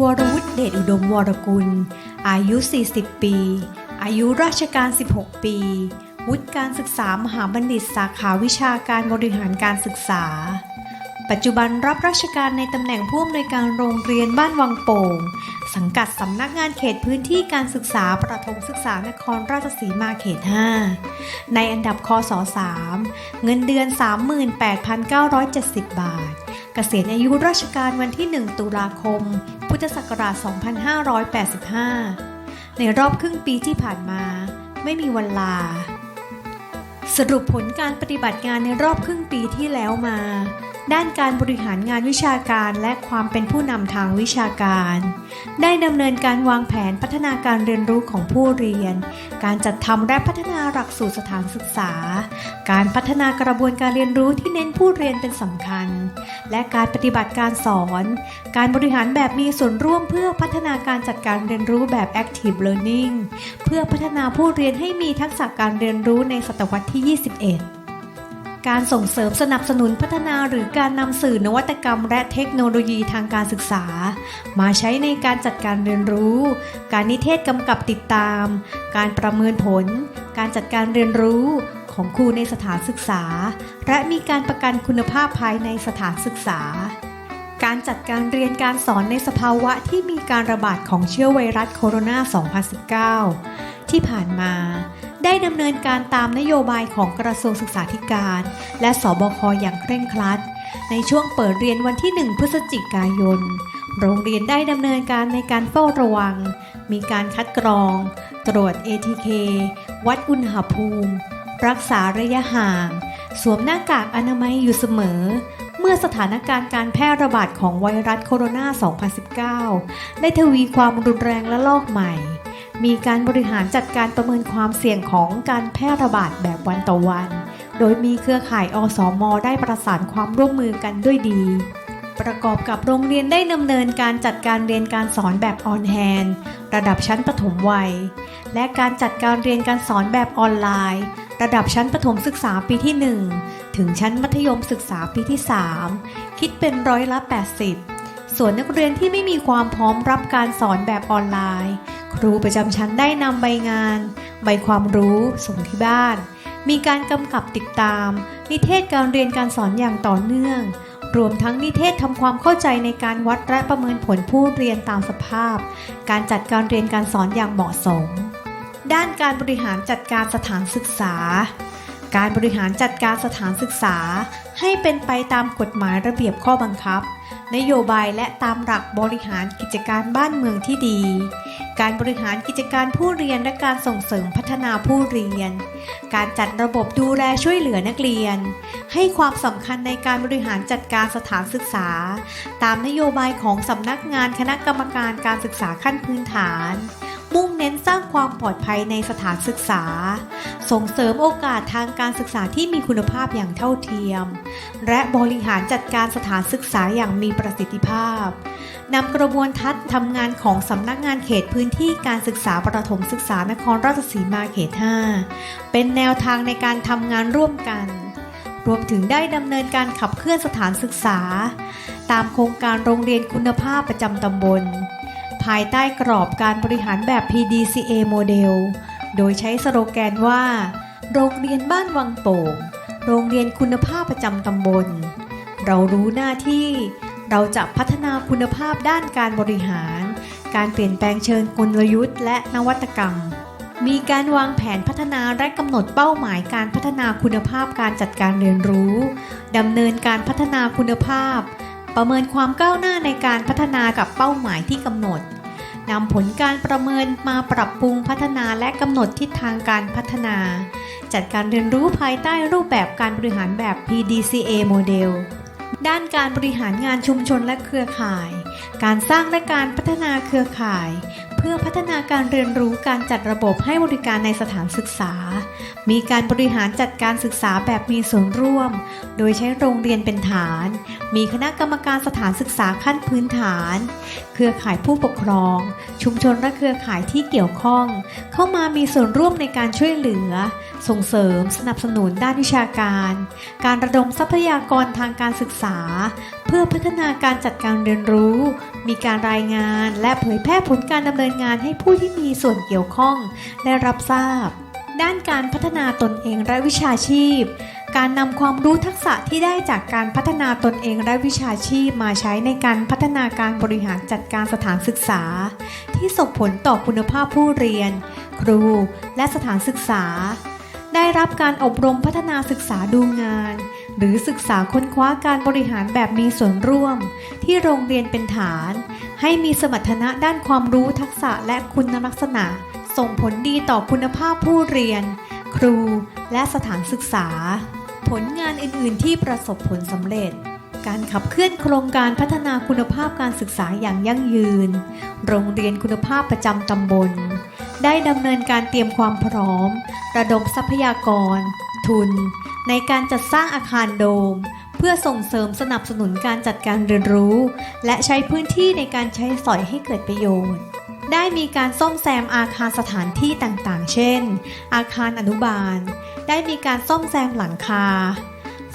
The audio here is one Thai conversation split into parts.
วรวุฒิเดชอุดมวรกุล อายุ 40 ปี อายุราชการ 16 ปี วุฒิการศึกษามหาบัณฑิตสาขาวิชาการบริหารการศึกษา ปัจจุบันรับราชการในตำแหน่งผู้อำนวยการโรงเรียนบ้านวังโป่ง สังกัดสำนักงานเขตพื้นที่การศึกษาประถมศึกษานครราชสีมาเขต 5 ในอันดับคศ3เงินเดือน 38,970 บาท เกษียณอายุราชการวันที่ 1 ตุลาคม พุทธศักราช 2585 ในรอบครึ่งปีที่ผ่านมา ไม่มีวันลา สรุปผลการปฏิบัติงานในรอบครึ่งปีที่แล้วมา ด้านการบริหารงานวิชาการและความเป็นผู้นำทางวิชาการ ได้ดำเนินการวางแผนพัฒนาการเรียนรู้ของผู้เรียน การจัดทำและพัฒนาหลักสูตรสถานศึกษา การพัฒนากระบวนการเรียนรู้ที่เน้นผู้เรียนเป็นสำคัญ และการปฏิบัติการสอน การบริหารแบบมีส่วนร่วมเพื่อพัฒนาการจัดการเรียนรู้แบบ active learning เพื่อพัฒนาผู้เรียนให้มีทักษะการเรียนรู้ในศตวรรษที่ 21 การส่งเสริมสนับสนุนพัฒนาหรือการนำสื่อนวัตกรรม และเทคโนโลยีทางการศึกษา มาใช้ในการจัดการเรียนรู้ การนิเทศกำกับติดตาม การประเมินผล การจัดการเรียนรู้ของครูในสถานศึกษา และมีการประกันคุณภาพภายในสถานศึกษา การจัดการเรียนการสอนในสภาวะที่มีการระบาดของเชื้อไวรัสโคโรนา 2019 ที่ผ่านมา ได้ดำเนินการตามนโยบายของกระทรวงศึกษาธิการ และสบคอย่างเคร่งครัด ในช่วงเปิดเรียนวันที่ 1 พฤศจิกายน โรงเรียนได้ดำเนินการในการเฝ้าระวัง มีการคัดกรอง ตรวจ ATK วัดอุณหภูมิ รักษาระยะห่าง สวมหน้ากากอนามัยอยู่เสมอเมื่อสถานการณ์การแพร่ระบาดของไวรัสโคโรนา 2019 ได้ทวีความรุนแรงและลอกใหม่ มีการบริหารจัดการประเมินความเสี่ยงของการแพร่ระบาดแบบวันต่อวัน โดยมีเครือข่ายอสมอได้ประสานความร่วมมือกันด้วยดี ประกอบกับโรงเรียนได้ดำเนินการจัดการเรียนการสอนแบบออนแฮนระดับชั้นประถมวัย และการจัดการเรียนการสอนแบบออนไลน์ ระดับชั้นประถมศึกษาปีที่ 1 ถึงชั้นมัธยมศึกษาปีที่ 3 คิดเป็นร้อยละ 80 ส่วนนักเรียนที่ไม่มีความพร้อมรับการสอนแบบออนไลน์ ครูประจำชั้นได้นำใบงาน ใบความรู้ส่งที่บ้าน มีการกำกับติดตาม นิเทศการเรียนการสอนอย่างต่อเนื่อง รวมทั้งนิเทศทำความเข้าใจในการวัดและประเมินผลผู้เรียนตามสภาพ การจัดการเรียนการสอนอย่างเหมาะสม ด้านการบริหารจัดการสถานศึกษา การบริหารจัดการสถานศึกษา ให้เป็นไปตามกฎหมายระเบียบข้อบังคับ นโยบายและตามหลักบริหารกิจการบ้านเมืองที่ดี การบริหารกิจการผู้เรียนและการส่งเสริมพัฒนาผู้เรียน การจัดระบบดูแลช่วยเหลือนักเรียน ให้ความสำคัญในการบริหารจัดการสถานศึกษา ตามนโยบายของสำนักงานคณะกรรมการการศึกษาขั้นพื้นฐาน มุ่งเน้นสร้างความปลอดภัยในสถานศึกษา ส่งเสริมโอกาสทางการศึกษาที่มีคุณภาพอย่างเท่าเทียม และบริหารจัดการสถานศึกษาอย่างมีประสิทธิภาพนำกระบวนทัศน์ทำงานของสำนักงานเขตพื้นที่การศึกษาประถมศึกษานครราชสีมาเขต 5 เป็นแนวทางในการทำงานร่วมกัน รวมถึงได้ดำเนินการขับเคลื่อนสถานศึกษา ตามโครงการโรงเรียนคุณภาพประจำตำบล ภายใต้กรอบการบริหารแบบ PDCA โมเดล โดยใช้สโลแกนว่า โรงเรียนบ้านวังโป่ง โรงเรียนคุณภาพประจำตำบล เรารู้หน้าที่ เราจะพัฒนาคุณภาพด้านการบริหาร การเปลี่ยนแปลงเชิงกลยุทธ์และนวัตกรรม มีการวางแผนพัฒนาและกำหนดเป้าหมายการพัฒนาคุณภาพการจัดการเรียนรู้ดำเนินการพัฒนาคุณภาพ ประเมินความก้าวหน้าในการพัฒนากับเป้าหมายที่กำหนดนำผลการประเมินมาปรับปรุงพัฒนาและกำหนดทิศทางการพัฒนา จัดการเรียนรู้ภายใต้รูปแบบการบริหารแบบ PDCA โมเดลด้านการบริหารงานชุมชนและเครือข่าย การสร้างและการพัฒนาเครือข่าย เพื่อพัฒนาการเรียนรู้การจัดระบบให้บริการในสถานศึกษา มีการบริหารจัดการศึกษาแบบมีส่วนร่วม โดยใช้โรงเรียนเป็นฐาน มีคณะกรรมการสถานศึกษาขั้นพื้นฐาน เครือข่ายผู้ปกครอง ชุมชนและเครือข่ายที่เกี่ยวข้อง เข้ามามีส่วนร่วมในการช่วยเหลือ ส่งเสริม สนับสนุนด้านวิชาการ การระดมทรัพยากรทางการศึกษา เพื่อพัฒนาการจัดการเรียนรู้ มีการรายงานและเผยแพร่ผลการดำเนินงานให้ผู้ที่มีส่วนเกี่ยวข้องได้รับทราบ ด้านการพัฒนาตนเองและวิชาชีพ การนำความรู้ทักษะที่ได้จากการพัฒนาตนเองและวิชาชีพมาใช้ในการพัฒนาการบริหารจัดการสถานศึกษา ที่ส่งผลต่อคุณภาพผู้เรียน ครู และสถานศึกษา ได้รับการอบรมพัฒนาศึกษาดูงาน หรือศึกษาค้นคว้าการบริหารแบบมีส่วนร่วม ที่โรงเรียนเป็นฐาน ให้มีสมรรถนะด้านความรู้ทักษะและคุณลักษณะ ส่งผลดีต่อคุณภาพผู้เรียน ครูและสถานศึกษา ผลงานอื่น ๆ ที่ประสบผลสำเร็จการขับเคลื่อนโครงการพัฒนาคุณภาพการศึกษาอย่างยั่งยืน โรงเรียนคุณภาพประจำตำบล ได้ดำเนินการเตรียมความพร้อม ระดมทรัพยากร ทุน ในการจัดสร้างอาคารโดม เพื่อส่งเสริมสนับสนุนการจัดการเรียนรู้ และใช้พื้นที่ในการใช้สอยให้เกิดประโยชน์ ได้มีการซ่อมแซมอาคารสถานที่ต่างๆ เช่น อาคารอนุบาล ได้มีการซ่อมแซมหลังคา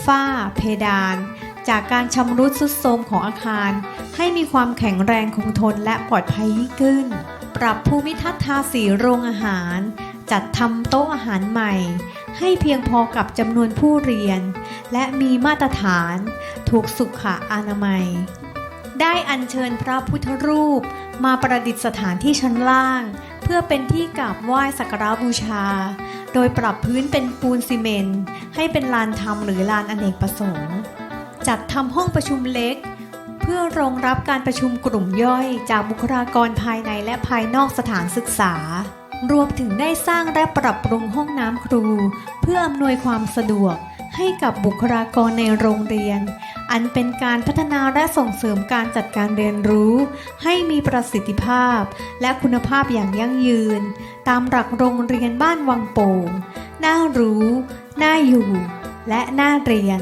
ฝ้า เพดาน จากการชำรุดทรุดโทรมของอาคาร ให้มีความแข็งแรงคงทนและปลอดภัยยิ่งขึ้น ปรับภูมิทัศน์ทาสีโรงอาหาร จัดทำโต๊ะอาหารใหม่ ให้เพียงพอกับจำนวนผู้เรียน และมีมาตรฐานถูกสุขอนามัย ได้อัญเชิญพระพุทธรูปมาประดิษฐานที่ชั้นล่าง เพื่อเป็นที่กราบไหว้สักการบูชา โดยปรับพื้นเป็นปูนซีเมนต์ให้เป็นลานธรรมหรือลานอเนกประสงค์ จัดทำห้องประชุมเล็กเพื่อรองรับการประชุมกลุ่มย่อยจากบุคลากรภายในและภายนอกสถานศึกษา รวมถึงได้สร้างและปรับปรุงห้องน้ำครู เพื่ออำนวยความสะดวกให้กับบุคลากรในโรงเรียน อันเป็นการพัฒนาและส่งเสริมการจัดการเรียนรู้ ให้มีประสิทธิภาพ และคุณภาพอย่างยั่งยืน ตามหลักโรงเรียนบ้านวังโป่ง น่ารู้ น่าอยู่ และน่าเรียน